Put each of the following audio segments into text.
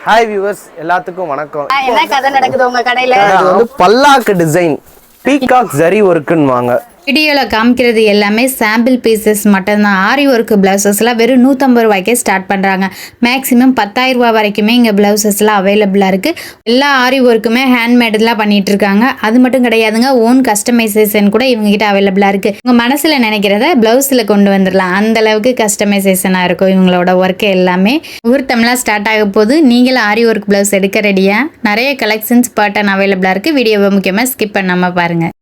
Hi viewers எல்லாத்துக்கும் வணக்கம். என்ன கதை நடக்குது உங்க கடையில? இது வந்து பல்லாக்கு டிசைன் பீகாக் ஜரி ஒர்க்குன்னு வாங்க வீடியோவில் காமிக்கிறது எல்லாமே சாம்பிள் பீசஸ் மட்டும்தான். ஆரி ஒர்க்கு ப்ளவுசஸ்லாம் வெறும் நூற்றம்பது ரூபாய்க்கே ஸ்டார்ட் பண்ணுறாங்க மேக்ஸிமம் பத்தாயிரம் ரூபா வரைக்குமே இங்கே ப்ளவுசஸ்லாம் அவைலபிளாக இருக்குது எல்லா ஆரி ஒர்க்குமே ஹேண்ட்மேடெலாம் பண்ணிகிட்டு இருக்காங்க. அது மட்டும் கிடையாதுங்க ஓன் கஸ்டமைசேஷன் கூட இவங்ககிட்ட அவைலபிளாக இருக்குது உங்கள் மனசில் நினைக்கிறத ப்ளவுஸில் கொண்டு வந்துடலாம். அந்தளவுக்கு கஸ்டமைசேஷனாக இருக்கும் இவங்களோட ஒர்க்கு எல்லாமே. முகூர்த்தம்லாம் ஸ்டார்ட் ஆக போது நீங்களும் ஆரி ஒர்க் ப்ளவுஸ் எடுக்க ரெடியாக நிறைய கலெக்ஷன்ஸ் பேட்டர்ன் அவைலபிளாக இருக்குது வீடியோவை முக்கியமாக ஸ்கிப் பண்ணாமல் பாருங்கள்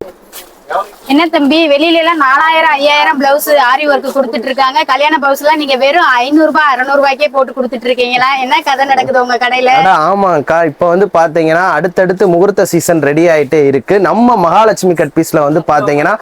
என்ன தம்பி வெளியில எல்லாம் நாலாயிரம் ஐயாயிரம் பிளவுஸ் ஆரி ஒர்க் கொடுத்துட்டு இருக்காங்க கல்யாண பிளவுஸ் எல்லாம் நீங்க வெறும் ஐநூறு ரூபாய் அறுநூறு ரூபாய்க்கே போட்டு கொடுத்துட்டு இருக்கீங்களா என்ன கதை நடக்குது உங்க கடையில? ஆமாக்கா இப்போ வந்து பாத்தீங்கன்னா அடுத்தடுத்து முகூர்த்த சீசன் ரெடி ஆயிட்டே இருக்கு. நம்ம மகாலட்சுமி கட் பீஸ்ல வந்து பாத்தீங்கன்னா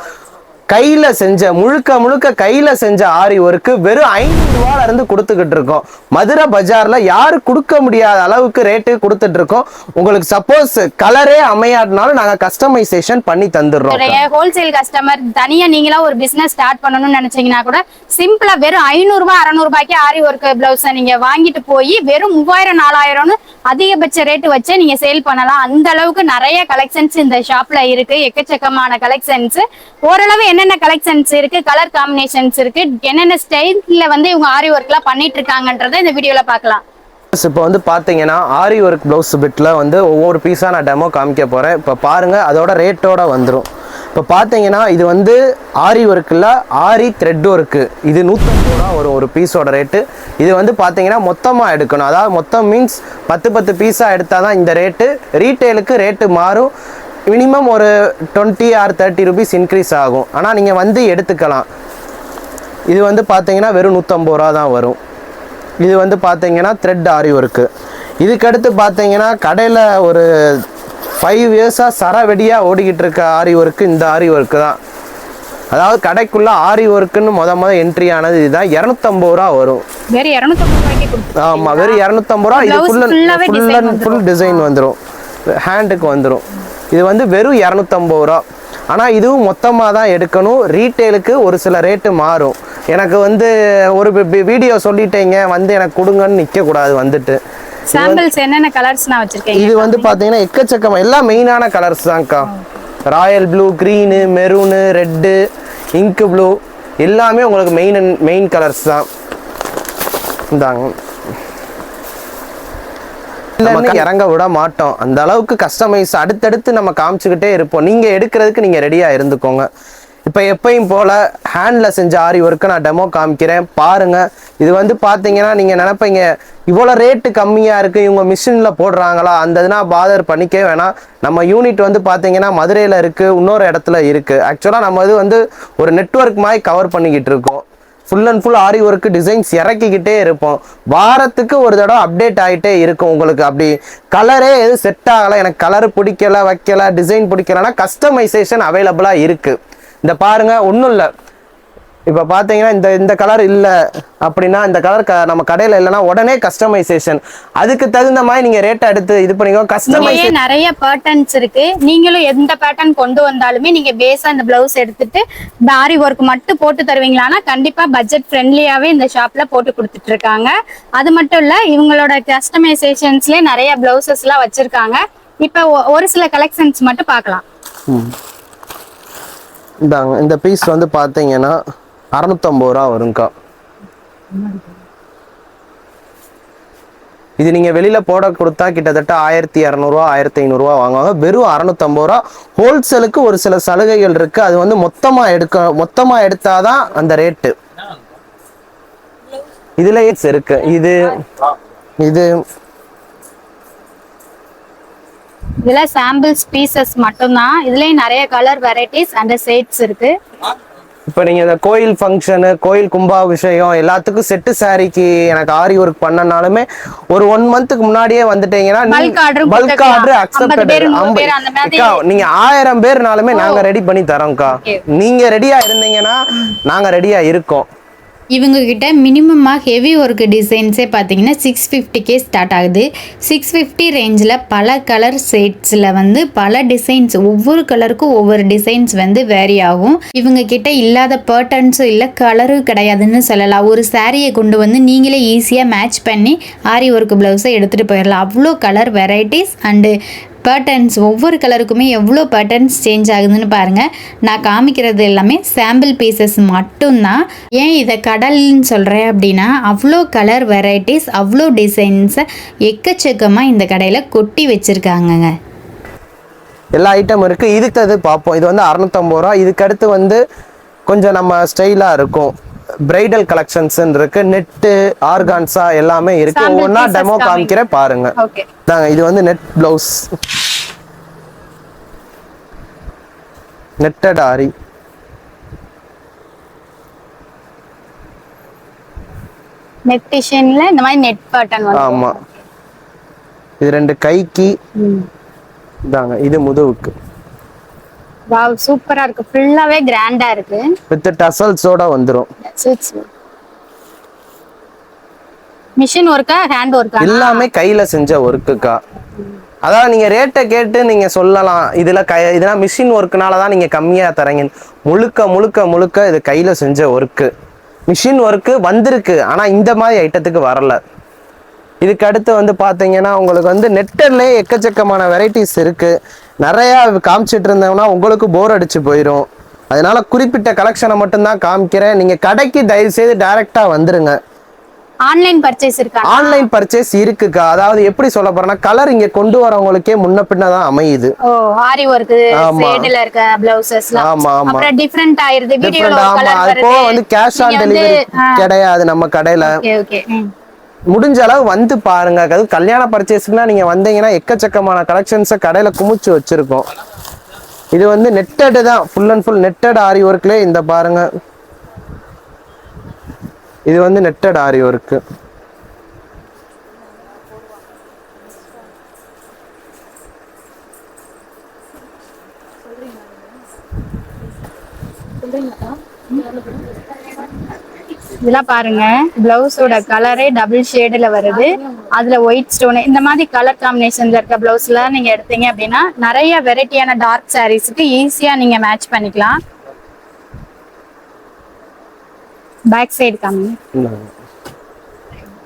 கையில செஞ்ச முழுக்க முழுக்க கையில செஞ்ச ஆரி ஒர்க்கு வெறும் ஐநூறு ரூபால இருந்து கொடுத்துக்கிட்டு இருக்கோம். மதுரை பஜார்ல யாரு கொடுக்க முடியாத அளவுக்கு ரேட்டு கொடுத்துட்டு இருக்கோம். உங்களுக்கு சப்போஸ் கலரே அமையாட்டினாலும் நாங்க கஸ்டமைசேஷன் பண்ணி தந்துடுறோம். ஹோல்சேல் கஸ்டமர் தனியா நீங்களா ஒரு பிசினஸ் ஸ்டார்ட் பண்ணணும்னு நினைச்சீங்கன்னா கூட சிம்பிளா வெறும் ஐநூறு ரூபாய் அறுநூறு ரூபாய்க்கு ஆரி ஒர்க் பிளவுஸ் நீங்க வாங்கிட்டு போய் வெறும் மூவாயிரம் நாலாயிரம்னு அதிகபட்ச ரேட்டு வச்சு நீங்க சேல் பண்ணலாம். அந்த அளவுக்கு நிறைய கலெக்ஷன்ஸ் இந்த ஷாப்ல இருக்கு. எக்கச்சக்கமான கலெக்ஷன்ஸ் ஓரளவு என்னென்ன கலெக்ஷன்ஸ் இருக்கு கலர் காம்பினேஷன்ஸ் இருக்கு என்னென்ன ஸ்டைல்ல வந்து இவங்க ஆரி ஒர்க் எல்லாம் பண்ணிட்டு இருக்காங்கன்றத இந்த வீடியோல பார்க்கலாம். இப்போ வந்து பார்த்தீங்கன்னா ஆரி ஒர்க் ப்ளவுஸ் பிட்டில் வந்து ஒவ்வொரு பீஸாக நான் டெமோ காமிக்க போகிறேன் இப்போ பாருங்கள் அதோட ரேட்டோட வந்துடும் இப்போ பார்த்தீங்கன்னா இது வந்து ஆரி ஒர்க்கில் ஆரி த்ரெட் ஒர்க்கு இது நூற்றம்பது ரூபா வரும் ஒரு பீஸோட ரேட்டு இது வந்து பார்த்தீங்கன்னா மொத்தமாக எடுக்கணும். அதாவது மொத்தம் மீன்ஸ் பத்து பத்து பீஸாக எடுத்தால் தான் இந்த ரேட்டு ரீட்டெயிலுக்கு ரேட்டு மாறும். மினிமம் ஒரு twenty or thirty rupees increase ஆகும். ஆனால் நீங்கள் வந்து எடுத்துக்கலாம். இது வந்து பார்த்தீங்கன்னா வெறும் நூற்றம்பது ரூபா தான் வரும். இது வந்து பார்த்தீங்கன்னா த்ரெட் ஆரி ஒர்க்கு. இதுக்கடுத்து பார்த்தீங்கன்னா கடையில் ஒரு ஃபைவ் இயர்ஸாக சரவெடியாக ஓடிக்கிட்டு இருக்க ஆரி ஒர்க்கு இந்த ஆரி ஒர்க்கு தான். அதாவது கடைக்குள்ளே ஆரி ஒர்க்குன்னு முத முத என்ட்ரி ஆனது இதுதான். இரநூத்தம்பது ரூபா வரும். வேற இருநூத்தம்பது ரூபாய்க்கு கொடுத்து ஆமாம் வெறும் இரநூத்தம்பது ரூபா இது full full and full design வந்துடும் ஹேண்டுக்கு வந்துடும் இது வந்து வெறும் இரநூத்தம்பது ரூபா. ஆனால் இதுவும் மொத்தமாக தான் எடுக்கணும். ரீட்டெயிலுக்கு ஒரு சில ரேட்டு மாறும். எனக்கு வந்து ஒரு வீடியோ சொல்லிட்டீங்க. வந்து எனக்கு கொடுங்கன்னு நிற்கக்கூடாது வந்துட்டு. சாம்பிள்ஸ் என்னென்ன கலர்ஸ் நான் வச்சிருக்கேன் இது வந்து பார்த்தீங்கன்னா எக்கச்சக்கமாக எல்லாம் மெயினான கலர்ஸ் தான்க்கா. Royal blue green maroon red ink blue எல்லாமே உங்களுக்கு மெயின் மெயின் கலர்ஸ் தான். இந்தாங்க. நம்ம இறங்க விட மாட்டோம். அந்த அளவுக்கு கஸ்டமைஸ் அடுத்தடுத்து நம்ம காமிச்சுக்கிட்டே இருப்போம். நீங்க எடுக்கிறதுக்கு நீங்க ரெடியா இருந்துக்கோங்க. இப்போ எப்பயும் போல ஹேண்ட்ல செஞ்ச ஆரி ஒர்க்கு நான் டெமோ காமிக்கிறேன். பாருங்க. இது வந்து பாத்தீங்கன்னா நீங்க நினைப்பீங்க இவ்வளோ ரேட்டு கம்மியா இருக்கு இவங்க மிஷின்ல போடுறாங்களா? அந்த இதுனா பாதர் பண்ணிக்கவே வேணாம். நம்ம யூனிட் வந்து பாத்தீங்கன்னா மதுரையில இருக்கு இன்னொரு இடத்துல இருக்கு. ஆக்சுவலா நம்ம இது வந்து ஒரு நெட்வொர்க் மாதிரி கவர் பண்ணிக்கிட்டு இருக்கோம். Full and full aari work designs இறக்கிக்கிட்டே இருப்போம். வாரத்துக்கு ஒரு தடவை அப்டேட் ஆகிட்டே இருக்கும் உங்களுக்கு. அப்படி கலரே எதுவும் செட் ஆகலை. எனக்கு கலர் பிடிக்கல வைக்கல டிசைன் பிடிக்கலன்னா கஸ்டமைசேஷன் அவைலபிளாக இருக்குது இந்த பாருங்கள் ஒன்றும் இல்லை. இப்போ பார்த்தீங்கன்னா இந்த இந்த கலர் இல்லை அப்படின்னா இந்த கலர் க நம்ம கடையில் இல்லைன்னா உடனே கஸ்டமைசேஷன் அதுக்கு தகுந்த மாதிரி நீங்கள் ரேட்டை எடுத்து இது பண்ணிக்கோ இதுலயே நிறைய பேட்டர்ன்ஸ் இருக்கு. நீங்களும் எந்த பேட்டர்ன் கொண்டு வந்தாலுமே நீங்க பேஸா இந்த பிளவுஸ் எடுத்துட்டு பாரி ஒர்க் மட்டும் போட்டு தருவீங்களான்னா கண்டிப்பா பட்ஜெட் ஃப்ரெண்ட்லியாவே இந்த ஷாப்ல போட்டு கொடுத்துட்டு இருக்காங்க அது மட்டும் இல்ல இவங்களோட கஸ்டமைசேஷன்ஸ்லயே நிறைய பிளவுசஸ் எல்லாம் வச்சிருக்காங்க. இப்ப ஒரு சில கலெக்ஷன்ஸ் மட்டும் பார்க்கலாம் இந்தாங்க இந்த பீஸ் வந்து பார்த்தீங்கன்னா அறநூத்தம்பது ரூபா வருங்க்கா இது நீங்கள் வெளியில் போட கொடுத்தா கிட்டத்தட்ட ஆயிரத்தி இரநூறுவா ஆயிரத்தி ஐநூறுரூவா வாங்குவாங்க. வெறும் அறநூற்றம்பது ரூபா. ஹோல்சேலுக்கு ஒரு சில சலுகைகள் இருக்குது அது வந்து மொத்தமாக எடுக்க மொத்தமாக எடுத்தாதான் அந்த ரேட்டு இதுலயே இருக்கு. இது இது இதுல சாம்பிள்ஸ் பீசஸ் மட்டும்தான். இதுலயும் நிறைய கலர் வெரைட்டிஸ் அண்ட் ஷேட்ஸ் இருக்கு. இப்போ நீங்கள் இந்த கோயில் ஃபங்க்ஷனு கோயில் கும்பாபிஷேகம் எல்லாத்துக்கும் செட்டு சாரிக்கு எனக்கு ஆரி ஒர்க் பண்ணனாலுமே ஒரு ஒன் மந்த்துக்கு முன்னாடியே வந்துட்டீங்கன்னா பல்க். ஆர்டர் 50 அக்செப்டட் பேர், 100 பேர் அந்த மாதிரி. நீங்க ஆயிரம் பேர்னாலுமே நாங்க ரெடி பண்ணி தரோம்க்கா. நீங்க ரெடியா இருந்தீங்கன்னா நாங்க ரெடியா இருக்கோம் இவங்க கிட்ட மினிமமாக ஹெவி ஒர்க் டிசைன்ஸே பார்த்தீங்கன்னா சிக்ஸ் ஃபிஃப்டிக்கே ஸ்டார்ட் ஆகுது. சிக்ஸ் ஃபிஃப்டி ரேஞ்சில் பல கலர் செட்ஸில் வந்து பல டிசைன்ஸ் ஒவ்வொரு கலருக்கும் ஒவ்வொரு டிசைன்ஸ் வந்து வேரி ஆகும். இவங்க கிட்ட இல்லாத பேட்டர்ன்ஸும் இல்லை கலரும் கிடையாதுன்னு சொல்லலாம். ஒரு சாரியை கொண்டு வந்து நீங்களே ஈஸியாக மேட்ச் பண்ணி ஆரி ஒர்க் ப்ளவுஸை எடுத்துகிட்டு போயிடலாம். அவ்வளோ கலர் வெரைட்டிஸ் அண்டு பேட்டர்ன்ஸ் ஒவ்வொரு கலருக்குமே எவ்வளோ பேட்டர்ன்ஸ் சேஞ்ச் ஆகுதுன்னு பாருங்கள் நான் காமிக்கிறது எல்லாமே சாம்பிள் பீசஸ் மட்டும்தான். ஏன் இதை கடல்னு சொல்கிறேன் அப்படின்னா அவ்வளோ கலர் வெரைட்டிஸ் அவ்வளோ டிசைன்ஸை எக்கச்சக்கமாக இந்த கடையில் கொட்டி வச்சுருக்காங்கங்க. எல்லா ஐட்டமும் இருக்குது இதுக்கு அது பார்ப்போம். இது வந்து அறநூற்றம்பது ரூபா. இதுக்கு அடுத்து வந்து கொஞ்சம் நம்ம ஸ்டைலாக இருக்கும். பிரைடல் கலெக்ஷன்ஸ் இருக்கு நெட்டு ஆர்கான்ஸா எல்லாமே இருக்கு. Pieces டெமோ காமிங்க. காமிக்கிறேன் பாருங்க. இது வந்து net blouse netted aari. Net டிசைன்ல இந்த மாதிரி நெட் பேட்டர்ன் வந்து ஆமா. இது ரெண்டு கைக்கு. இதாங்க இது முதுகுக்கு. வாவ் சூப்பரா இருக்கு. ஃபுல்லாவே கிராண்டா இருக்கு. வித் டசல்ஸோட வந்துரும். மிஷின் ஒர்க்கா ஹேண்ட் ஒர்க்கா எல்லாமே கையில செஞ்ச ஒர்க்குக்கா அதாவது நீங்க ரேட்டை கேட்டு நீங்க சொல்லலாம். இதுல கை இதெல்லாம் மிஷின் ஒர்க்குனால தான் நீங்க கம்மியா தரீங்க முழுக்க முழுக்க முழுக்க இது கையில செஞ்ச ஒர்க்கு மிஷின் ஒர்க்கு வந்திருக்கு. ஆனா இந்த மாதிரி ஐட்டத்துக்கு வரல. இதுக்கு அடுத்து வந்து பாத்தீங்கன்னா உங்களுக்கு வந்து நெட்டர்லேயே எக்கச்சக்கமான வெரைட்டிஸ் இருக்கு. நிறைய காமிச்சிட்டு இருந்தோம்னா உங்களுக்கு போர் அடிச்சு போயிடும் அதனால குறிப்பிட்ட கலெக்ஷனை மட்டும்தான் காமிக்கிறேன். நீங்க கடைக்கு தயவு செய்து டைரக்டா வந்துருங்க. ஆன்லைன் பர்ச்சேஸ் இருக்கா? ஆன்லைன் பர்ச்சேஸ் இருக்குக்கா. அதாவது எப்படி சொல்ல போறேன்னா கலர் இங்க கொண்டு வரவங்களுக்கே முன்ன பின்ன தான் அமையுது. ஓ ஆரி ஆமா. சைடுல இருக்க பிளவுசஸ்லாம் ஆமா ஆமா. அப்புறம் டிஃபரெண்ட் ஆயிருது. வீடியோல கலர் வருது போக வந்து கேஷ் ஆன் டெலிவரி கிடையாது நம்ம கடையில. ஓகே ஓகே முடிஞ்ச அளவு வந்து பாருங்க அது கல்யாண பர்ச்சேஸ்க்குனா நீங்கள் வந்தீங்கன்னா எக்கச்சக்கமான கலெக்ஷன்ஸை கடையில் குமிச்சு வச்சிருக்கோம். இது வந்து நெட்டடு தான் full and full netted aari ஒர்க்லேயே இந்த பாருங்க. இது வந்து நெட்டட் ஆரி ஒர்க்கு இதெல்லாம் பாருங்க. பிளவுஸோட கலரே டபுள் ஷேடுல வருது. அதுல ஒயிட் ஸ்டோன் இந்த மாதிரி கலர் காம்பினேஷன்ல இருக்க பிளவுஸ்ல நீங்க எடுத்தீங்க அப்படின்னா நிறைய வெரைட்டியான டார்க் சாரீஸ்க்கு ஈஸியா நீங்க மேட்ச் பண்ணிக்கலாம். பேக் சைடு காமிங்க.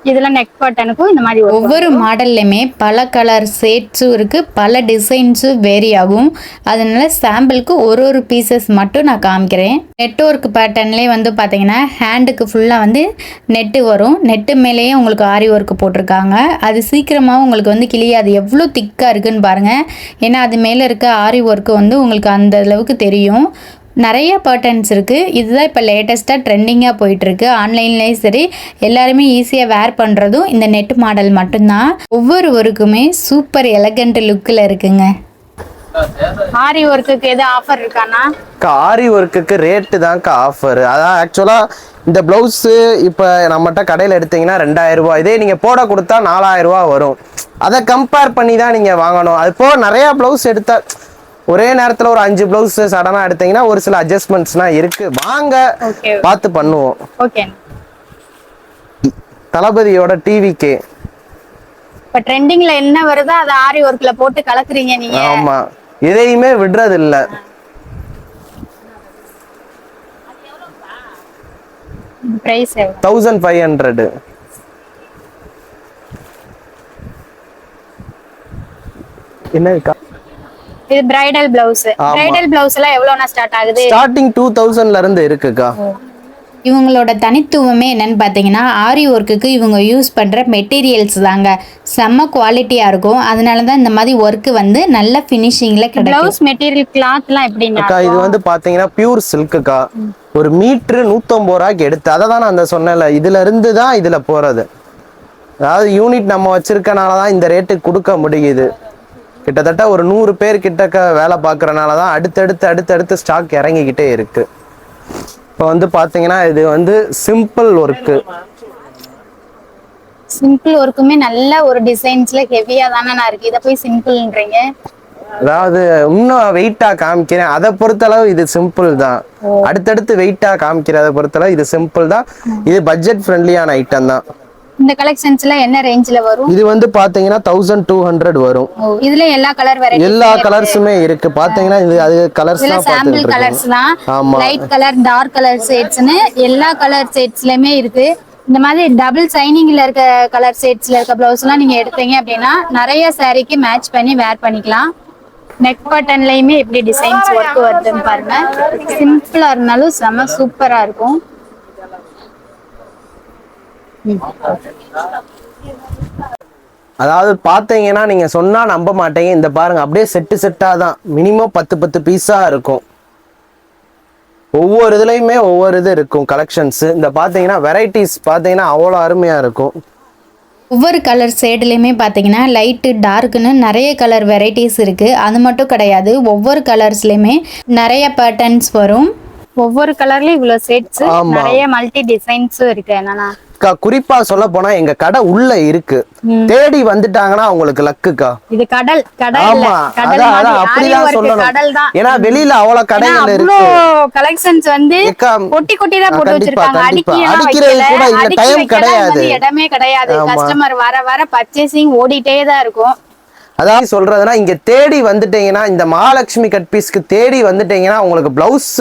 இதுல நெக் பட்டனுக்கும் இந்த மாதிரி ஒவ்வொரு மாடல்லையுமே பல கலர் ஷேட்ஸும் இருக்குது பல டிசைன்ஸும் வேரி ஆகும். அதனால சாம்பிளுக்கு ஒரு ஒரு பீசஸ் மட்டும் நான் காமிக்கிறேன். நெட்ஒர்க் பேட்டர்ன்லேயே வந்து பார்த்தீங்கன்னா ஹேண்டுக்கு ஃபுல்லாக வந்து நெட்டு வரும். நெட்டு மேலேயே உங்களுக்கு ஆரி ஒர்க் போட்டிருக்காங்க. அது சீக்கிரமாக உங்களுக்கு வந்து கிளியாது எவ்வளோ திக்காக இருக்குன்னு பாருங்கள் ஏன்னா அது மேலே இருக்க ஆரி ஒர்க்கு வந்து உங்களுக்கு அந்த அளவுக்கு தெரியும். நிறைய பேட்டர்ன்ஸ் இருக்குது இதுதான் இப்போ லேட்டஸ்ட்டாக ட்ரெண்டிங்காக போயிட்டுருக்கு. ஆன்லைன்லேயும் சரி எல்லாருமே ஈஸியாக வேர் பண்ணுறதும் இந்த நெட் மாடல் மட்டும்தான். ஒவ்வொரு ஒருக்குமே சூப்பர் எலகண்ட் லுக்கில் இருக்குங்க. ஆரி ஒர்க்குக்கு எது ஆஃபர் இருக்கானா ஆரி ஒர்க்குக்கு ரேட்டு தான்க்கா ஆஃபர் அதான் ஆக்சுவலாக இந்த ப்ளவுஸு இப்போ நம்மகிட்ட கடையில் எடுத்தீங்கன்னா ரெண்டாயிரம் ரூபாய். இதே நீங்கள் போட கொடுத்தா நாலாயிரம் ரூபாய் வரும். அதை கம்பேர் பண்ணி தான் நீங்கள் வாங்கணும். அது போக நிறையா ப்ளவுஸ் எடுத்தா ஒரே நேரத்தில் ஒரு அஞ்சு ப்ளவுஸ் சடனாக எடுத்தீங்கன்னா ஒரு சில அட்ஜஸ்ட்மெண்ட்ஸ்லாம் இருக்குது வாங்க பார்த்து பண்ணுவோம். ஓகே தளபதியோட டிவிக்கே இப்ப ட்ரெண்டிங்ல என்ன வருதோ அதை ஆரி ஒர்க்ல போட்டு கலக்குறீங்க நீங்க. ஆமாம் எதையுமே விடுறது இல்லை பிரைஸ் தௌசண்ட் ஃபைவ் ஹண்ட்ரடு என்னக்கா இது பிரைடல் பிளவுஸ். பிரைடல் பிளவுஸ் எல்லாம் எவ்வளவுனா ஸ்டார்ட் ஆகுது? ஸ்டார்டிங் டூ தௌசண்ட்ல இருந்து இருக்குக்கா. இவங்களோட தனித்துவமே என்னன்னு பார்த்தீங்கன்னா ஆரி ஒர்க்குக்கு இவங்க யூஸ் பண்ணுற மெட்டீரியல்ஸ் தாங்க. செம்ம குவாலிட்டியாக இருக்கும். அதனால தான் இந்த மாதிரி ஒர்க்கு வந்து நல்ல ஃபினிஷிங்கில் கிடைக்கும். பிளவுஸ் மெட்டீரியல் கிளாத் எல்லாம் எப்படின்னா இது வந்து பாத்தீங்கன்னா பியூர் சில்க்குக்கா ஒரு மீட்ரு நூத்தம்பது ரூபாய்க்கு எடுத்து அதை தான் நான் அந்த சொன்னேன்ல இதுல இருந்து தான் இதுல போறது. அதாவது யூனிட் நம்ம வச்சிருக்கனால தான் இந்த ரேட்டுக்கு கொடுக்க முடியுது. கிட்டத்தட்ட ஒரு நூறு பேர் கிட்டக்க வேலை பார்க்கறனால தான் அடுத்தடுத்து அடுத்தடுத்து ஸ்டாக் இறங்கிக்கிட்டே இருக்கு. இப்போ வந்து பாத்தீங்கன்னா இது வந்து சிம்பிள் ஒர்க்கு சிம்பிள் ஒர்க்குமே நல்ல ஒரு டிசைன்ஸ்ல ஹெவியா தானே நான் இருக்கு. இதை போய் சிம்பிள்ன்றீங்க அதாவது இன்னும் வெயிட்டா காமிக்கிறேன். அதை பொறுத்தளவு இது சிம்பிள் தான். அடுத்தடுத்து வெயிட்டா காமிக்கிறத பொறுத்தளவு இது சிம்பிள் தான். இது பட்ஜெட் ஃப்ரெண்ட்லியான ஐட்டம் தான். இந்த கலெக்ஷன்ஸ்ல என்ன ரேஞ்ச்ல வரும்? இது வந்து பாத்தீங்கன்னா தௌசண்ட் டூ ஹண்ட்ரட் வரும். ஓ இதுல எல்லா கலர் வெரைட்டி எல்லா கலர்ஸுமே இருக்கு. பாத்தீங்கன்னா இது அது கலர்ஸ் தான் சாம்பிள் கலர்ஸ் தான். ஆமா. லைட் கலர் டார்க் கலர் ஷேட்ஸ்னு எல்லா கலர் ஷேட்ஸ்லயுமே இருக்கு. இந்த மாதிரி டபுள் சைனிங்ல இருக்க கலர் ஷேட்ஸ்ல இருக்க பிளவுஸ் எல்லாம் நீங்க எடுத்தீங்க அப்படின்னா நிறைய சாரீக்கு மேட்ச் பண்ணி வேர் பண்ணிக்கலாம். நெக் பட்டன்லயுமே எப்படி டிசைன்ஸ் ஒர்க் வருதுன்னு பாருங்க. சிம்பிளா இருந்தாலும் செம சூப்பரா இருக்கும். அதாவது பார்த்தீங்கன்னா நீங்க சொன்னா நம்ப மாட்டேங்க. இந்த பாருங்க அப்படியே செட்டு செட்டா தான். மினிமம் பத்து பத்து பீஸா இருக்கும். ஒவ்வொரு இதுலயுமே ஒவ்வொரு இது இருக்கும் கலெக்ஷன்ஸ் இந்த பாத்தீங்கன்னா வெரைட்டிஸ் பாத்தீங்கன்னா அவ்வளோ அருமையா இருக்கும். ஒவ்வொரு கலர் ஷேட்லேயுமே பார்த்தீங்கன்னா லைட்டு டார்க்குன்னு நிறைய கலர் வெரைட்டிஸ் இருக்குது அது மட்டும் கிடையாது ஒவ்வொரு கலர்ஸ்லேயுமே நிறைய பேட்டர்ன்ஸ் வரும். ஒவ்வொரு கலர்லயும் இவ்வளவு ஆமா. நிறைய மல்டி டிசைன்ஸும் இருக்கு. என்னன்னா குறிப்பா சொல்ல போனா எங்க கடை உள்ள இருக்கு. தேடி வந்துட்டாங்கன்னா அவங்களுக்கு லக்குக்கா இது கடல் கடல் அப்படிதான் சொல்லணும். தான் ஏன்னா வெளியில அவ்வளவு கடைகள் இருக்கு. கலெக்ஷன்ஸ் வந்து கொட்டி கொட்டி தான் போட்டு வச்சிருக்காங்க. அடிக்கிறது கூட இல்ல, வைக்கலாம் கிடையாது. இடமே கிடையாது. கஸ்டமர் வர வர பர்ச்சேசிங் ஓடிட்டே தான் இருக்கும். அதாவது சொல்றதுன்னா இங்க தேடி வந்துட்டீங்கன்னா இந்த மகாலட்சுமி கட் பீஸ்க்கு தேடி வந்துட்டீங்கன்னா உங்களுக்கு பிளவுஸ்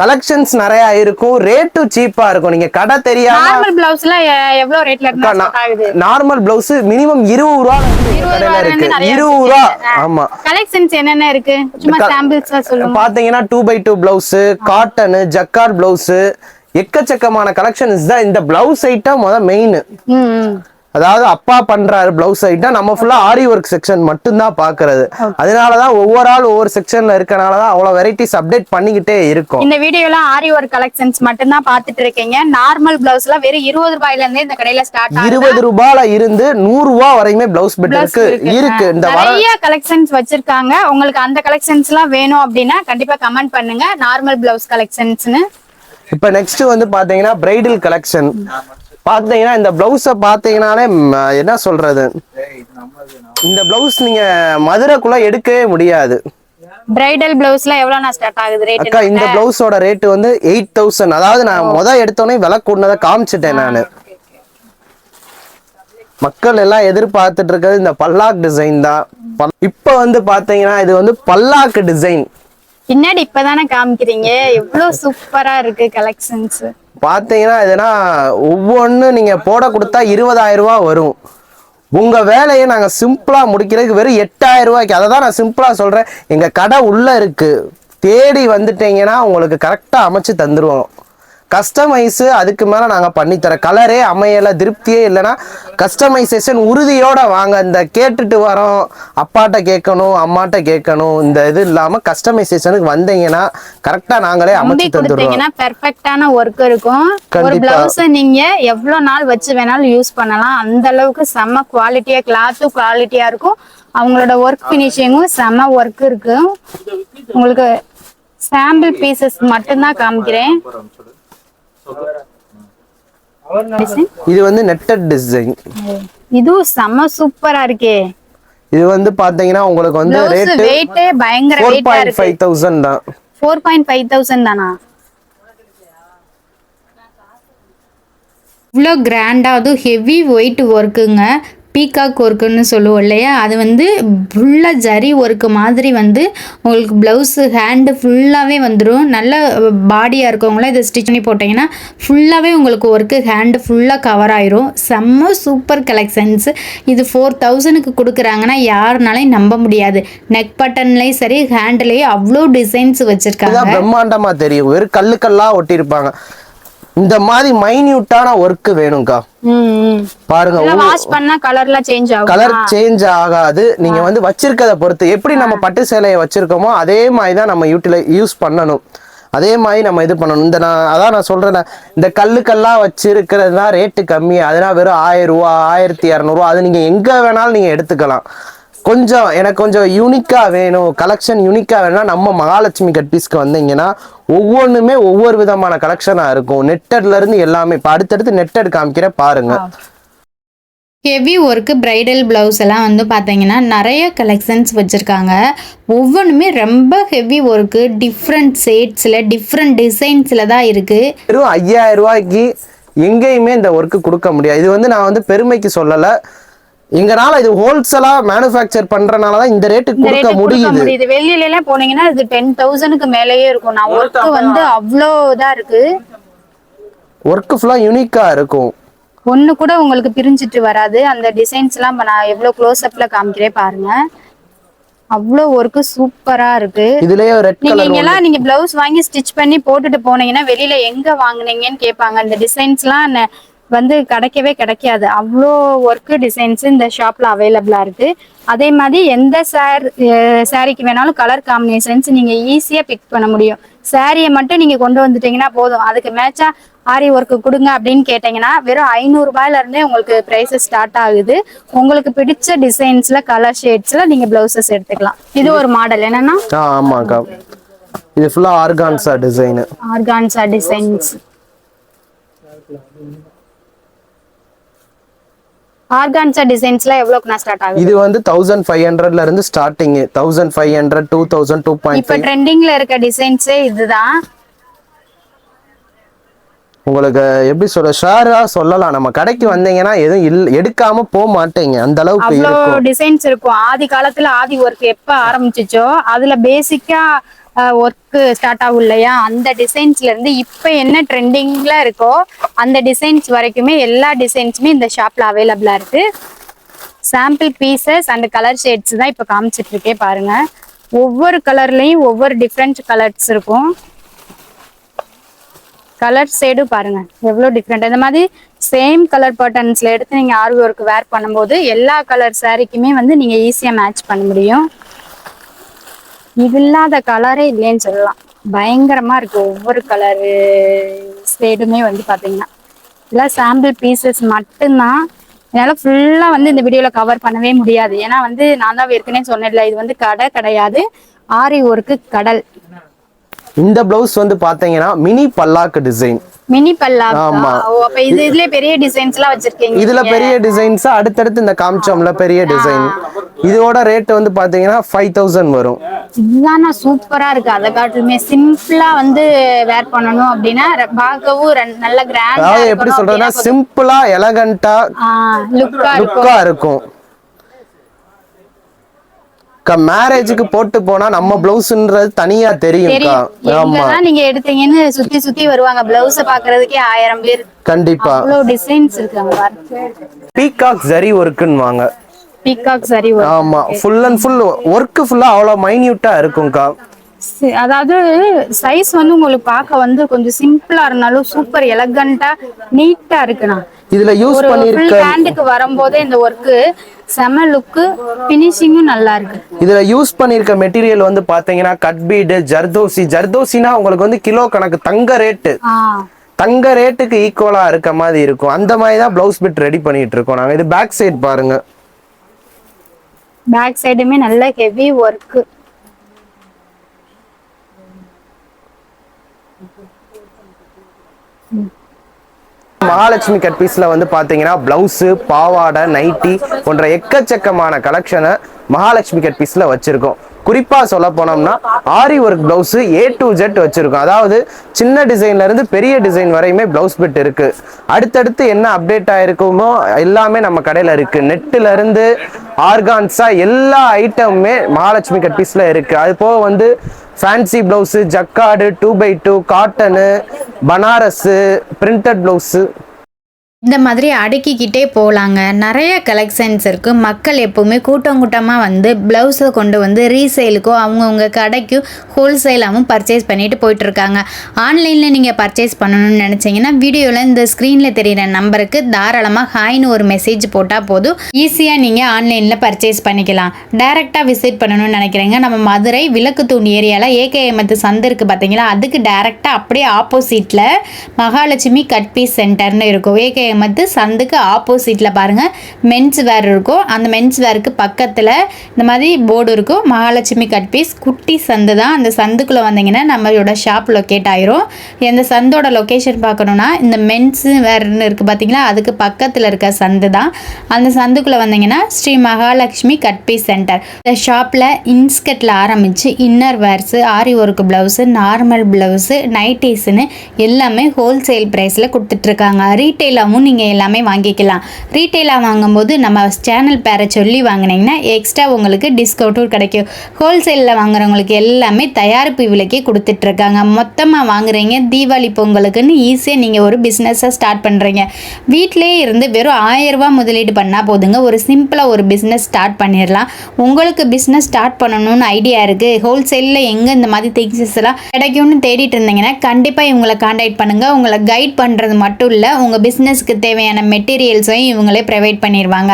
கலெக்ஷன்ஸ் நிறைய இருக்கும். ரேட்டும் சீப்பா இருக்கும். நீங்க கடை தெரியாம நார்மல் பிளவுஸ்ல எவ்வளவு ரேட்ல நார்மல் பிளவுஸ் மினிமம் இருபது ரூபா கடையில இருக்கு. இருபது ரூபா. ஆமா. கலெக்ஷன்ஸ் என்னென்ன இருக்கு? சும்மா க- சாம்பிள்ஸ் சொல்லுங்க. பாத்தீங்கன்னா two by two blouse cotton jacquard blouse எக்கச்சக்கமான கலெக்ஷன்ஸ் தான் இந்த பிளவுஸ் ஐட்டம் முத மெயின். அதாவது அப்பா பண்றாரு பிளவுஸ் ஐட்டம் நம்ம ஃபுல்லா ஆரி ஒர்க் செக்ஷன் மட்டும்தான் பாக்குறது. அதனாலதான் ஒவ்வொரு ஆள் ஒவ்வொரு செக்ஷன்ல இருக்கனாலதான் அவ்வளவு வெரைட்டிஸ் அப்டேட் பண்ணிக்கிட்டே இருக்கும். இந்த வீடியோல ஆரி ஒர்க் கலெக்ஷன்ஸ் மட்டும் தான் பாத்துட்டு இருக்கீங்க நார்மல் பிளவுஸ்ல வெறும் இருபது ரூபாயில இருந்தே இந்த கடையில ஸ்டார்ட் இருபது ரூபாயில இருந்து நூறு ரூபா வரையுமே பிளவுஸ் பெட் இருக்கு. இருக்கு. இந்த நிறைய கலெக்ஷன்ஸ் வச்சிருக்காங்க. உங்களுக்கு அந்த கலெக்ஷன்ஸ் எல்லாம் வேணும் அப்படின்னா கண்டிப்பா கமெண்ட் பண்ணுங்க. நார்மல் பிளவுஸ் கலெக்ஷன்ஸ்னு இப்ப நெக்ஸ்ட் வந்து பாத்தீங்கன்னா பிரைடல் கலெக்ஷன் பாத்தீங்கன்னா இந்த பிளவுஸ பாத்தீங்கன்னாலே ம், என்ன சொல்றது? இந்த பிளவுஸ் நீங்க மதுரைக்குள்ள எடுக்கவே முடியாது. பிரைடல் பிளவுஸ்ல எவ்வளவு நான் ஸ்டார்ட் ஆகுது? ரேட் அக்கா இந்த பிளவுஸோட ரேட் வந்து எயிட் தௌசண்ட் அதாவது நான் முத எடுத்தோடனே விலை கூடனதை காமிச்சிட்டேன் நானு. மக்கள் எல்லாம் எதிர்பார்த்துட்டு இருக்கிறது இந்த பல்லாக் டிசைன் தான். இப்ப வந்து பாத்தீங்கன்னா இது வந்து பல்லாக்கு டிசைன் பின்னாடி இப்பதானே காமிக்கிறீங்க? எவ்வளவு சூப்பரா இருக்கு கலெக்ஷன்ஸ் பாத்தீங்கன்னா இதுனா ஒவ்வொன்றும் நீங்க போட கொடுத்தா இருபதாயிரம் ரூபாய் வரும். உங்க வேலையை நாங்க சிம்பிளா முடிக்கிறதுக்கு வெறும் எட்டாயிரம் ரூபாய்க்கு அதை தான் நான் சிம்பிளா சொல்றேன். எங்க கடை உள்ள இருக்கு. தேடி வந்துட்டீங்கன்னா உங்களுக்கு கரெக்டா அமைச்சு தந்துருவோம். கஸ்டமைஸ் அதுக்கு மேல நாங்க பண்ணித்தரோம் கலரே அமையல திருப்தியே இல்லைன்னா கஸ்டமைசேஷன் உறுதியோட வாங்க. இந்த கேட்டுட்டு வரோம் அப்பாட்ட கேட்கணும் அம்மாட்ட கேட்கணும் இந்த இது இல்லாம கஸ்டமைசேஷனுக்கு வந்தீங்கன்னா கரெக்டா நாங்களே அமைச்சு கொடுத்தீங்கன்னா பெர்ஃபெக்டான ஒர்க் இருக்கும். ஒரு. பிளவுஸ நீங்க எவ்வளவு நாள் வச்சு வேணாலும் யூஸ் பண்ணலாம். அந்த அளவுக்கு செம்ம குவாலிட்டியா கிளாத்தும் குவாலிட்டியா இருக்கும். அவங்களோட ஒர்க் ஃபினிஷிங்கும் செம்ம ஒர்க் இருக்கு உங்களுக்கு சாம்பிள் பீசஸ் மட்டும்தான் காமிக்கிறேன். இது வந்து நெட்டட் டிசைன் இதுவும் செம்ம சூப்பரா இருக்கே. இது வந்து பாத்தீங்கன்னா உங்களுக்கு வந்து ரேட்டு வெயிட்டே பயங்கர வெயிட்டா இருக்கு. ஃபைவ் தௌசண்ட் தான். ஃபோர் பாயிண்ட் ஃபைவ் தௌசண்ட் தானா? இவ்வளோ கிராண்டாக அதுவும் ஹெவி ஒயிட் ஒர்க்குங்க பீகாக் ஒர்க்குன்னு சொல்லுவோம் இல்லையா? அது வந்து ஃபுல்லாக ஜரி ஒர்க்கு மாதிரி வந்து உங்களுக்கு ப்ளவுஸு ஹேண்டு ஃபுல்லாகவே வந்துடும் நல்ல பாடியாக இருக்கவங்களாம் இதை ஸ்டிச் பண்ணி போட்டிங்கன்னா ஃபுல்லாகவே உங்களுக்கு ஒர்க்கு ஹேண்டு ஃபுல்லாக கவர் ஆயிரும். செம்ம சூப்பர் கலெக்ஷன்ஸ் இது ஃபோர் தௌசண்ட்க்கு கொடுக்குறாங்கன்னா யாருனாலையும் நம்ப முடியாது. நெக் பட்டன்லேயும் சரி ஹேண்ட்லேயும் அவ்வளோ டிசைன்ஸ் வச்சுருக்காங்க. பிரம்மாண்டமாக தெரியும். வெறும் கல்லுக்கல்லாக ஒட்டியிருப்பாங்க. இந்த மாதிரி மைன்யூட்டான ஒர்க் வேணும்க்கா. பாருங்க வாஷ் பண்ணா கலர்லாம் சேஞ்ச் ஆகும்? கலர் சேஞ்ச் ஆகாது. நீங்க வந்து வச்சிருக்கத பொறுத்து எப்படி நம்ம பட்டு சேலையை வச்சிருக்கோமோ அதே மாதிரி தான் நம்ம யூட்டிலை யூஸ் பண்ணணும். அதே மாதிரி நம்ம இது பண்ணணும். இந்த நான் அதான் நான் சொல்றேன் இந்த கல்லு கல்லா வச்சிருக்கிறது தான் ரேட்டு கம்மி. அதெல்லாம் வெறும் ஆயிரம் ரூபா ஆயிரத்தி இரநூறுவா அது நீங்க எங்க வேணாலும் நீங்க எடுத்துக்கலாம். கொஞ்சம் எனக்கு கொஞ்சம் யூனிக்கா வேணும். கலெக்ஷன் யூனிக்கா வேணும்னா நம்ம மகாலட்சுமி கட்பீஸ்க்கு வந்தீங்கன்னா ஒவ்வொன்றுமே ஒவ்வொரு விதமான கலெக்ஷனா இருக்கும். நெட்டட்ல இருந்து எல்லாமே இப்போ அடுத்தடுத்து நெட்டட் காமிக்கிற பாருங்க. ஹெவி ஒர்க்கு பிரைடல் ப்ளவுஸ் எல்லாம் வந்து பார்த்தீங்கன்னா நிறைய கலெக்ஷன்ஸ் வச்சுருக்காங்க. ஒவ்வொன்றுமே ரொம்ப ஹெவி ஒர்க்கு டிஃப்ரெண்ட் ஷேட்ஸில் டிஃப்ரெண்ட் டிசைன்ஸில் தான் இருக்குது வெறும் ஐயாயிரம் ரூபாய்க்கு எங்கேயுமே இந்த ஒர்க்கு கொடுக்க முடியாது. இது வந்து நான் வந்து பெருமைக்கு சொல்லலை. எங்கனால இது ஹோல்சேலா மேனுஃபேக்சர் பண்றனால தான் இந்த ரேட்டுக்கு கொடுக்க முடியுது. முடியுது. வெளியில எல்லாம் போனீங்கன்னா இது டென் தௌசண்ட்க்கு மேலேயே இருக்கும். நான் ஒர்க் வந்து அவ்வளோ இதா இருக்கு. ஒர்க்கு ஃபுல்லா யூனிக்கா இருக்கும். ஒண்ணு கூட உங்களுக்கு பிரிஞ்சிட்டு வராது. அந்த டிசைன்ஸ் எல்லாம் நான் எவ்வளவு க்ளோஸ் அப்ல காமிக்கிறேன் பாருங்க. அவ்வளோ ஒர்க்கு சூப்பரா இருக்கு. இதுலயே ரெட் நீங்க கலர் இங்கெல்லாம் நீங்க பிளவுஸ் வாங்கி ஸ்டிச் பண்ணி போட்டுட்டு போனீங்கன்னா வெளியில எங்க வாங்குனீங்கன்னு கேட்பாங்க. இந்த டிசைன்ஸ்லாம் வந்து கிடைக்கவே கிடைக்காது. அவ்வளோ ஒர்க்கு டிசைன்ஸ் இந்த ஷாப்ல அவைலபிளா இருக்கு. அதே மாதிரி எந்த சார் சாரிக்கு வேணாலும் கலர் காம்பினேஷன்ஸ் நீங்க ஈஸியா பிக் பண்ண முடியும். சாரியை மட்டும் நீங்க கொண்டு வந்துட்டீங்கன்னா போதும். அதுக்கு மேட்சா ஆரி ஒர்க்கு கொடுங்க அப்படின்னு கேட்டீங்கன்னா வெறும் ஐநூறு ரூபாயில இருந்தே உங்களுக்கு பிரைஸஸ் ஸ்டார்ட் ஆகுது. உங்களுக்கு பிடிச்ச டிசைன்ஸ்ல கலர் ஷேட்ஸ்ல நீங்க பிளவுசஸ் எடுத்துக்கலாம். இது ஒரு மாடல் என்னன்னா? ஆமாக்கா. இது ஃபுல்லா organza design organza designs organza டிசைன்ஸ்ல எவ்வளவுக்கு நான் ஸ்டார்ட் ஆகுது? இது வந்து தௌசண்ட் ஃபைவ் ஹண்ட்ரட்ல இருந்து starting thousand five hundred two thousand two point இப்ப ட்ரெண்டிங்ல இருக்க டிசைன்ஸே இதுதான். உங்களுக்கு எப்படி சொல்ற ஷேரா சொல்லலாம். நம்ம கடைக்கு வந்தீங்கன்னா எதுவும் இல் எடுக்காம போக மாட்டீங்க. அந்த அளவுக்கு டிசைன்ஸ் இருக்கும். ஆதி காலத்துல ஆதி ஒர்க் எப்ப ஆரம்பிச்சுச்சோ அதுல பேசிக்கா ஒர்க் ஸ்டார்ட் ஆகும் இல்லையா? அந்த டிசைன்ஸ்ல இருந்து இப்ப என்ன ட்ரெண்டிங்ல இருக்கோ அந்த டிசைன்ஸ் வரைக்குமே எல்லா டிசைன்ஸுமே இந்த ஷாப்ல அவைலபிளா இருக்கு. Sample pieces and colour shades தான் இப்ப காமிச்சிட்டு இருக்கே பாருங்க. ஒவ்வொரு கலர்லயும் ஒவ்வொரு டிஃப்ரெண்ட் கலர்ஸ் இருக்கும். கலர் ஷேடும் பாருங்க எவ்வளோ டிஃப்ரெண்ட் இந்த மாதிரி சேம் கலர் பட்டன்ஸ்ல எடுத்து நீங்க ஆரி ஒர்க் வேர் பண்ணும்போது எல்லா கலர் சாரிக்குமே வந்து நீங்க ஈஸியா மேட்ச் பண்ண முடியும். இது இல்லாத கலரே இல்லைன்னு சொல்லலாம். பயங்கரமா இருக்கு. ஒவ்வொரு கலரு ஷேடுமே வந்து பாத்தீங்கன்னா. இதெல்லாம் சாம்பிள் பீசஸ் மட்டும்தான். என்னால ஃபுல்லா வந்து இந்த வீடியோல கவர் பண்ணவே முடியாது. ஏன்னா வந்து நான் தான் ஏற்கனவே சொன்னேன்ல இது வந்து கடை கிடையாது. ஆரி ஒர்க்கு கடல். இந்த பிளவுஸ் வந்து பாத்தீங்கன்னா மினி பல்லாக்கு டிசைன் மினி பல்லா? ஆமா. அப்ப இது இதுல பெரிய டிசைன்ஸ் எல்லாம் வச்சிருக்கீங்க இதுல பெரிய டிசைன்ஸ் அடுத்தடுத்து இந்த காமிச்சோம்ல பெரிய டிசைன் இதோட ரேட் வந்து பாத்தீங்கன்னா ஃபைவ் தௌசண்ட் வரும். இதுதான்? சூப்பரா இருக்கு. அதை காட்டுமே சிம்பிளா வந்து வேர் பண்ணணும் அப்படின்னா பார்க்கவும் நல்ல கிராண்டா எப்படி சொல்றதுன்னா சிம்பிளா எலகண்டா லுக்கா இருக்கும். மேரேஜுக்கு போட்டு போனா நம்ம பிளவுஸ்ன்றது தனியா தெரியும் ஆமா. நீங்க எடுத்தீங்கன்னு சுத்தி சுத்தி வருவாங்க. பிளவுஸ பாக்குறதுக்கே ஆயிரம் பேர். கண்டிப்பா. அவ்வளவு டிசைன்ஸ் இருக்காங்க பீகாக் ஜரி ஒர்க்குன்னு வாங்க. பீகாக் வரும் ஆமா. ஃபுல் அண்ட் ஃபுல் ஒர்க் ஃபுல்லா அவ்வளவு மைன்யூட்டா இருக்கும்க்கா. அதாவது சைஸ் வந்து உங்களுக்கு பார்க்க வந்து கொஞ்சம் சிம்பிளா இருந்தாலும் சூப்பர் எலகண்டா நீட்டா இருக்குண்ணா. இதுல யூஸ் பண்ணிருக்க ஹேண்டுக்கு வரும்போதே இந்த ஒர்க்கு செம லுக்கு பினிஷிங்கும் நல்லா இருக்கு. இதுல யூஸ் பண்ணிருக்க மெட்டீரியல் வந்து பாத்தீங்கன்னா கட் பீடு ஜர்தோசி. ஜர்தோசினா உங்களுக்கு வந்து கிலோ கணக்கு தங்க ரேட்டு தங்க ரேட்டுக்கு ஈக்குவலா இருக்க மாதிரி இருக்கும். அந்த மாதிரி தான் பிளவுஸ் பிட் ரெடி பண்ணிட்டு இருக்கோம் நாங்க. இது பேக் சைடு பாருங்க. பேக் சைடுமே நல்ல ஹெவி ஒர்க்கு மகாலட்சுமி கட் பீஸில் வந்து பார்த்தீங்கன்னா ப்ளவுஸு பாவாடை நைட்டி போன்ற எக்கச்சக்கமான கலெக்ஷனை மகாலட்சுமி கட் பீஸில் வச்சுருக்கோம். குறிப்பாக சொல்ல போனோம்னா aari work blouse A to Z வச்சுருக்கோம். அதாவது சின்ன டிசைன்லேருந்து பெரிய டிசைன் வரையுமே ப்ளவுஸ் பிட் இருக்குது அடுத்தடுத்து என்ன அப்டேட் ஆகிருக்குமோ எல்லாமே நம்ம கடையில் இருக்குது நெட்டுலேருந்து ஆர்கான்ஸாக எல்லா ஐட்டமுமே மகாலட்சுமி கட் பீஸில் இருக்குது அது போக வந்து fancy blouse jacquard two by two cotton Banaras printed blouse இந்த மாதிரி அடுக்கிக்கிட்டே போகலாங்க நிறைய கலெக்ஷன்ஸ் இருக்குது மக்கள் எப்போவுமே கூட்டம் கூட்டமாக வந்து ப்ளவுஸை கொண்டு வந்து ரீசேலுக்கோ அவங்கவுங்க கடைக்கும் ஹோல்சேலாகவும் பர்ச்சேஸ் பண்ணிட்டு போயிட்டுருக்காங்க. ஆன்லைனில் நீங்கள் பர்ச்சேஸ் பண்ணணும்னு நினச்சிங்கன்னா வீடியோவில் இந்த ஸ்க்ரீனில் தெரிகிற நம்பருக்கு தாராளமாக ஹாய்னு ஒரு மெசேஜ் போட்டால் போதும். ஈஸியாக நீங்கள் ஆன்லைனில் பர்ச்சேஸ் பண்ணிக்கலாம். டைரெக்டாக விசிட் பண்ணணும்னு நினைக்கிறீங்க. நம்ம மதுரை விளக்கு தூண் ஏரியாவில் ஏகேஎம்எத்து சந்து இருக்குது பார்த்தீங்களா அதுக்கு டைரெக்டாக அப்படியே ஆப்போசிட்டில் மகாலட்சுமி கட் பீஸ் சென்டர்னு இருக்கும். ஏகே வந்து சந்துக்கு ஆப்போசிட்டில் பாருங்கள் மென்ஸ் வேர் இருக்கும். அந்த மென்ஸ் வேருக்கு பக்கத்தில் இந்த மாதிரி போர்டு இருக்கும். மகாலட்சுமி கட் பீஸ் குட்டி சந்து தான். அந்த சந்துக்குள்ளே வந்தீங்கன்னா நம்மளோட ஷாப் லொக்கேட் ஆயிரும். இந்த சந்தோட லொக்கேஷன் பார்க்கணுன்னா இந்த மென்ஸ் வேர்னு இருக்குது பார்த்தீங்களா அதுக்கு பக்கத்தில் இருக்க சந்து தான். அந்த சந்துக்குள்ளே வந்தீங்கன்னா Shri Mahalakshmi cut piece centre இந்த ஷாப்பில் இன்ஸ்கட்டில் ஆரம்பித்து inner wears aari work blouse normal blouse நைட்டிஸ்னு எல்லாமே ஹோல்சேல் ப்ரைஸில் கொடுத்துட்ருக்காங்க ரீட்டெயிலாகவும் நீங்கள் எல்லாமே வாங்கிக்கலாம். ரீட்டெயிலாக வாங்கும்போது நம்ம சேனல் பேரை சொல்லி வாங்கினீங்கன்னா எக்ஸ்ட்ரா உங்களுக்கு டிஸ்கவுண்ட்டும் கிடைக்கும். ஹோல்சேலில் வாங்குறவங்களுக்கு எல்லாமே தயாரிப்பு விலைக்கே கொடுத்துட்ருக்காங்க. மொத்தமாக வாங்குறீங்க தீபாவளி பொங்கலுக்குன்னு ஈஸியாக நீங்கள் ஒரு பிஸ்னஸை ஸ்டார்ட் பண்ணுறீங்க வீட்டிலே இருந்து வெறும் ஆயிரரூபா முதலீடு பண்ணால் போதுங்க. ஒரு சிம்பிளாக ஒரு பிஸ்னஸ் ஸ்டார்ட் பண்ணிடலாம். உங்களுக்கு பிஸ்னஸ் ஸ்டார்ட் பண்ணணும்னு ஐடியா இருக்குது ஹோல்சேலில் எங்கே இந்த மாதிரி திங்ஸஸ் எல்லாம் கிடைக்கும்னு தேடிட்டு இருந்தீங்கன்னா கண்டிப்பாக இவங்களை காண்டாக்ட் பண்ணுங்கள் உங்களை கைட் பண்ணுறது மட்டும் இல்லை உங்கள் பிஸ்னஸ்க்கு தேவையான மெட்டீரியல்ஸையும் இவங்களே ப்ரொவைட் பண்ணிடுவாங்க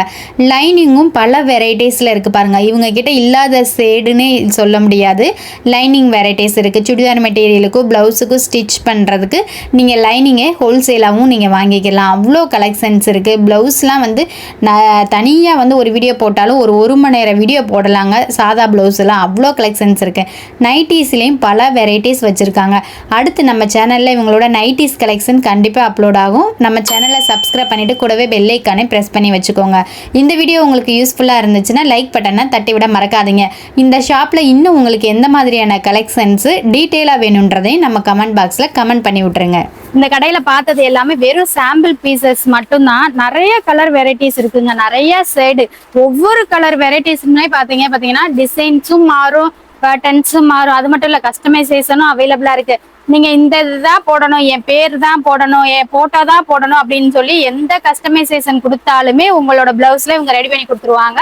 லைனிங்கும் பல வெரைட்டிஸில் இருக்குது பாருங்கள் இவங்க கிட்ட இல்லாத ஷேடுன்னு சொல்ல முடியாது. லைனிங் வெரைட்டிஸ் இருக்குது சுடிதார் மெட்டீரியலுக்கும் ப்ளவுஸுக்கும் ஸ்டிச் பண்ணுறதுக்கு நீங்கள் லைனிங்கை ஹோல்சேலாகவும் நீங்கள் வாங்கிக்கலாம். அவ்வளோ கலெக்ஷன்ஸ் இருக்குது ப்ளவுஸ்லாம் வந்து நான் தனியாக வந்து ஒரு வீடியோ போட்டாலும் ஒரு ஒரு மணி நேரம் வீடியோ போடலாங்க. சாதா ப்ளவுஸ்லாம் அவ்வளோ கலெக்ஷன்ஸ் இருக்குது நைட்டிஸ்லேயும் பல வெரைட்டிஸ் வச்சுருக்காங்க. அடுத்து நம்ம சேனலில் இவங்களோட நைட்டிஸ் கலெக்ஷன் கண்டிப்பாக அப்லோட் ஆகும். நம்ம சேனலை சப்ஸ்கிரைப் பண்ணிவிட்டு கூடவே பெல் ப்ரெஸ் பண்ணி வச்சுக்கோங்க. இந்த வீடியோ உங்களுக்கு யூஸ்ஃபுல்லாக இருந்துச்சுன்னா லைக் பட்டனை தட்டி விட மறக்காதீங்க. இந்த ஷாப்பில் இன்னும் உங்களுக்கு எந்த மாதிரியான கலெக்ஷன்ஸு டீட்டெயிலாக வேணுன்றதையும் நம்ம கமெண்ட் பாக்ஸில் கமெண்ட் பண்ணி விட்ருங்க இந்த கடையில பார்த்தது எல்லாமே வெறும் சாம்பிள் பீசஸ் மட்டும்தான். நிறைய கலர் வெரைட்டிஸ் இருக்குங்க. நிறைய ஷேடு ஒவ்வொரு கலர் வெரைட்டிஸ்மே பார்த்தீங்க பார்த்தீங்கன்னா டிசைன்ஸும் மாறும் பேட்டர்ன்ஸும் மாறும். அது மட்டும் இல்லை கஸ்டமைசேஷனும் அவைலபிளா இருக்கு. நீங்க இந்த இதுதான் போடணும் என் பேர் தான் போடணும் என் போட்டோ தான் போடணும் அப்படின்னு சொல்லி எந்த கஸ்டமைசேஷன் கொடுத்தாலுமே உங்களோட பிளவுஸ்ல இவங்க ரெடி பண்ணி கொடுத்துருவாங்க.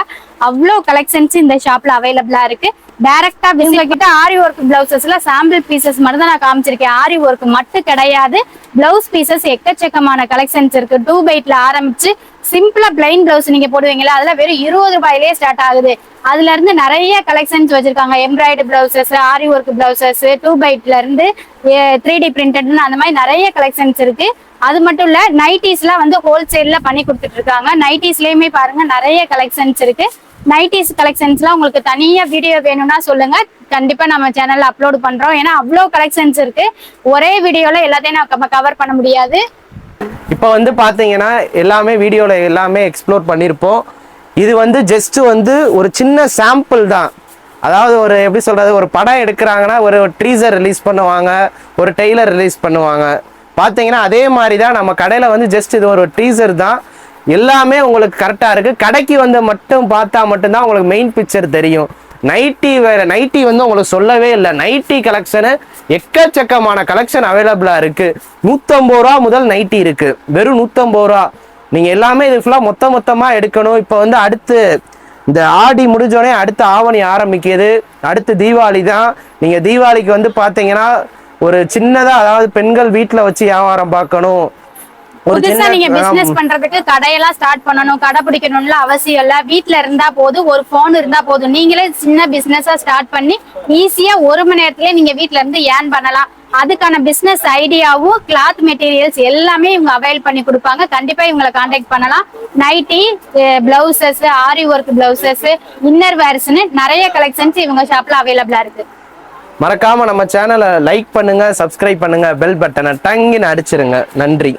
அவ்வளோ கலெக்ஷன்ஸ் இந்த ஷாப்ல அவைலபிளா இருக்கு. டைரக்டா இவங்க கிட்ட ஆரி ஒர்க் பிளவுசஸ்ல சாம்பிள் பீசஸ் மட்டும் தான் நான் காமிச்சிருக்கேன். ஆரி ஒர்க் மட்டும் கிடையாது. பிளவுஸ் பீசஸ் எக்கச்சக்கமான கலெக்ஷன்ஸ் இருக்கு. டூ பைட்ல ஆரம்பிச்சு சிம்பிளா பிளைன் பிளவுஸ் நீங்க போடுவீங்களா அதுல வெறும் இருபது ரூபாயிலேயே ஸ்டார்ட் ஆகுது. அதுல இருந்து நிறைய கலெக்ஷன்ஸ் வச்சிருக்காங்க. Embroidered blouses aari work blouses two பைட்ல இருந்து த்ரீ டி பிரிண்டட்னு அந்த மாதிரி நிறைய கலெக்ஷன்ஸ் இருக்கு. அது மட்டும் இல்ல நைட்டிஸ்லாம் வந்து ஹோல்சேல்ல பண்ணி கொடுத்துட்டு இருக்காங்க. நைட்டிஸ்லயுமே பாருங்க நிறைய கலெக்ஷன்ஸ் இருக்கு. நைட்டிஸ் கலெக்ஷன்ஸ்லாம் உங்களுக்கு தனியா வீடியோ வேணும்னா சொல்லுங்க. கண்டிப்பா நம்ம சேனல்ல அப்லோட் பண்றோம். ஏன்னா அவ்வளோ கலெக்ஷன்ஸ் இருக்கு. ஒரே வீடியோல எல்லாத்தையும் நம்ம கவர் பண்ண முடியாது. இப்போ வந்து பாத்தீங்கன்னா எல்லாமே வீடியோவில் எல்லாமே எக்ஸ்ப்ளோர் பண்ணியிருப்போம் இது வந்து ஜஸ்ட் வந்து ஒரு சின்ன சாம்பிள் தான். அதாவது ஒரு எப்படி சொல்கிறது ஒரு படம் எடுக்கிறாங்கன்னா ஒரு ட்ரீசர் ரிலீஸ் பண்ணுவாங்க ஒரு டெய்லர் ரிலீஸ் பண்ணுவாங்க. பார்த்தீங்கன்னா அதே மாதிரி தான் நம்ம கடையில் வந்து ஜஸ்ட் இது ஒரு டீசர் தான். எல்லாமே உங்களுக்கு கரெக்டாக இருக்குது கடைக்கு வந்து மட்டும் பார்த்தா மட்டும்தான் உங்களுக்கு மெயின் பிக்சர் தெரியும். நைட்டி வேறு நைட்டி வந்து உங்களுக்கு சொல்லவே இல்லை. நைட்டி கலெக்ஷனு எக்கச்சக்கமான கலெக்ஷன் அவைலபிளாக இருக்குது நூற்றம்பது ரூபா முதல் நைட்டி இருக்குது வெறும் நூற்றம்பது ரூபா. நீங்கள் எல்லாமே இது ஃபுல்லாக மொத்த மொத்தமாக எடுக்கணும். இப்போ வந்து அடுத்து இந்த ஆடி முடிஞ்சோடனே அடுத்து ஆவணி ஆரம்பிக்குது அடுத்து தீபாவளி தான். நீங்கள் தீபாவளிக்கு வந்து பார்த்தீங்கன்னா ஒரு சின்னதாக அதாவது பெண்கள் வீட்டில் வச்சு வியாபாரம் பார்க்கணும். ஒரு புதுசா நீங்க பிசினஸ் பண்றதுக்கு கடையெல்லாம் ஸ்டார்ட் பண்ணணும். கடை பிடிக்கணும்ல அவசியம் இல்ல. வீட்ல இருந்தா போதும். ஒரு போன் இருந்தா போதும். நீங்களே சின்ன பிசினஸா ஸ்டார்ட் பண்ணி ஈஸியா ஒரு மணி நேரத்திலே நீங்க வீட்ல இருந்து ஏர்ன் பண்ணலாம். அதுக்கான பிசினஸ் ஐடியாவும் கிளாத் மெட்டீரியல்ஸ் எல்லாமே இவங்க அவைல் பண்ணி கொடுப்பாங்க. கண்டிப்பா இவங்களை காண்டாக்ட் பண்ணலாம். Nighty blouses aari work blouses inner வேர்ஸ்னு நிறைய கலெக்ஷன்ஸ் இவங்க ஷாப்ல அவைலபிளா இருக்கு. மறக்காம நம்ம சேனலை லைக் பண்ணுங்க சப்ஸ்கிரைப் பண்ணுங்க பெல் பட்டனை டங்குன்னு அடிச்சிருங்க. நன்றி.